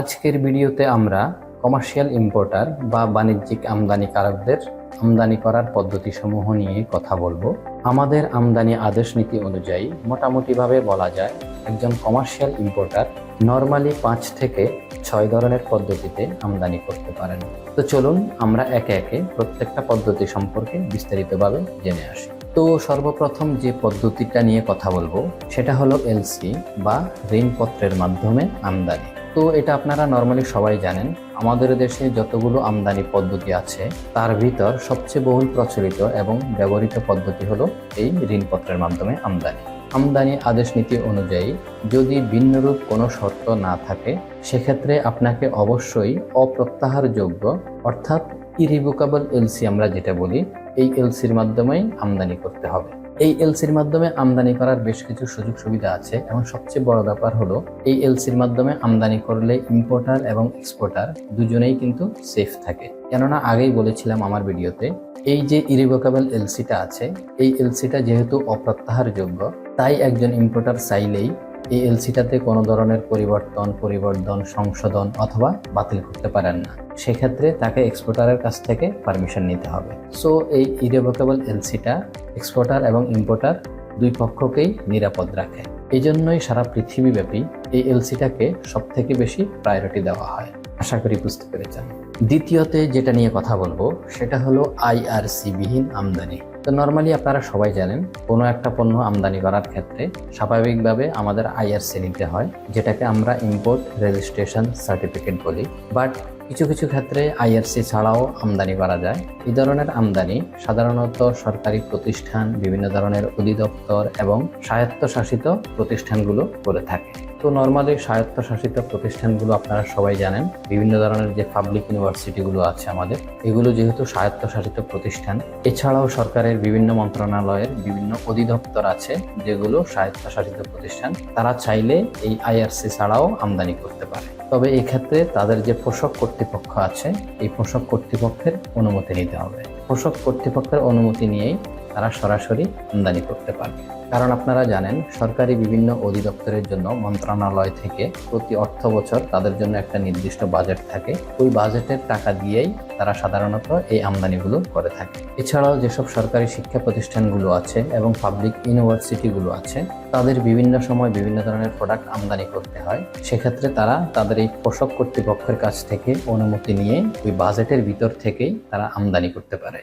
আজকের ভিডিওতে আমরা কমার্শিয়াল ইম্পোর্টার বা বাণিজ্যিক আমদানিকারকদের আমদানি করার পদ্ধতিসমূহ নিয়ে কথা বলব। আমাদের আমদানি আদেশ নীতি অনুযায়ী মোটামুটিভাবে বলা যায়, একজন কমার্শিয়াল ইম্পোর্টার নর্মালি পাঁচ থেকে ছয় ধরনের পদ্ধতিতে আমদানি করতে পারেন। তো চলুন আমরা একে একে প্রত্যেকটা পদ্ধতি সম্পর্কে বিস্তারিতভাবে জেনে আসি। তো সর্বপ্রথম যে পদ্ধতিটা নিয়ে কথা বলব, সেটা হলো এলসি বা ঋণপত্রের মাধ্যমে আমদানি। তো এটা আপনারা নর্মালি সবাই জানেন। আমাদের দেশে যতগুলো আমদানি পদ্ধতি আছে, তার ভিতর সবচেয়ে বহুল প্রচলিত এবং ব্যবহৃত পদ্ধতি হলো এই ঋণপত্রের মাধ্যমে আমদানি। আমদানি আদেশ নীতি অনুযায়ী যদি ভিন্নরূপ কোনো শর্ত না থাকে, সেক্ষেত্রে আপনাকে অবশ্যই অপ্রত্যাহারযোগ্য অর্থাৎ ইরিভোকাবল এলসি আমরা যেটা বলি, এই এলসির মাধ্যমেই আমদানি করতে হবে। এই এলসির মাধ্যমে আমদানি করার বেশ কিছু সুযোগ সুবিধা আছে, এবং সবচেয়ে বড় ব্যাপার হলো, এই এলসির মাধ্যমে আমদানি করলে ইম্পোর্টার এবং এক্সপোর্টার দুজনেই কিন্তু সেফ থাকে। কেননা আগেই বলেছিলাম আমার ভিডিওতে, এই যে ইরিভোকেবল এলসিটা আছে, এই এলসিটা যেহেতু অপ্রত্যাহারযোগ্য, তাই একজন ইম্পোর্টার চাইলেই এলসিটাতে কোনো ধরনের পরিবর্তন পরিবর্তন, সংশোধন অথবা বাতিল করতে পারেন না। সেক্ষেত্রে তাকে এক্সপোর্টারের কাছ থেকে পারমিশন নিতে হবে। সো, এই ইরেভোকেবল এলসিটা এক্সপোর্টার এবং ইম্পোর্টার দুই পক্ষকেই নিরাপদ রাখে। এই জন্যই সারা পৃথিবীব্যাপী এই এলসিটাকে সব থেকে বেশি প্রায়োরিটি দেওয়া হয়। আশা করি বুঝতে পেরেছেন। দ্বিতীয়তে যেটা নিয়ে কথা বলব, সেটা হলো আইআরসি বিহীন আমদানি। তো নর্মালি আপনারা সবাই জানেন, কোনো একটা পণ্য আমদানি করার ক্ষেত্রে স্বাভাবিকভাবে আমাদের আইআরসি নিতে হয়, যেটাকে আমরা ইম্পোর্ট রেজিস্ট্রেশন সার্টিফিকেট বলি। বাট কিছু কিছু ক্ষেত্রে আইআরসি ছাড়াও আমদানি করা যায়। এই ধরনের আমদানি সাধারণত সরকারি প্রতিষ্ঠান, বিভিন্ন ধরনের অধিদপ্তর এবং স্বায়ত্তশাসিত প্রতিষ্ঠানগুলো করে থাকে। তো নর্মালি স্বায়ত্তশাসিত প্রতিষ্ঠানগুলো আপনারা সবাই জানেন। বিভিন্ন ধরনের যে পাবলিক ইউনিভার্সিটিগুলো আছে আমাদের, এগুলো যেহেতু স্বায়ত্তশাসিত প্রতিষ্ঠান, এছাড়াও সরকারের বিভিন্ন মন্ত্রণালয়ের বিভিন্ন অধিদপ্তর আছে যেগুলো স্বায়ত্তশাসিত প্রতিষ্ঠান, তারা চাইলে এই আইআরসি ছাড়াও আমদানি করতে পারে। তবে এক্ষেত্রে তাদের যে পোষক কর্তৃপক্ষ আছে, এই পোষক কর্তৃপক্ষের অনুমতি নিতে হবে। পোষক কর্তৃপক্ষের অনুমতি নিয়েই তারা সরাসরি আমদানি করতে পারবে। কারণ আপনারা জানেন, সরকারি বিভিন্ন অধিদপ্তরের জন্য মন্ত্রণালয় থেকে প্রতি অর্থ বছর তাদের জন্য একটা নির্দিষ্ট বাজেট থাকে। ওই বাজেটের টাকা দিয়েই তারা সাধারণত এই আমদানিগুলো করে থাকে। এছাড়াও যেসব সরকারি শিক্ষা প্রতিষ্ঠানগুলো আছে এবং পাবলিক ইউনিভার্সিটিগুলো আছে, তাদের বিভিন্ন সময় বিভিন্ন ধরনের প্রোডাক্ট আমদানি করতে হয়। সেক্ষেত্রে তারা তাদের এই পোষক কর্তৃপক্ষের কাছ থেকে অনুমতি নিয়ে ওই বাজেটের ভিতর থেকেই তারা আমদানি করতে পারে।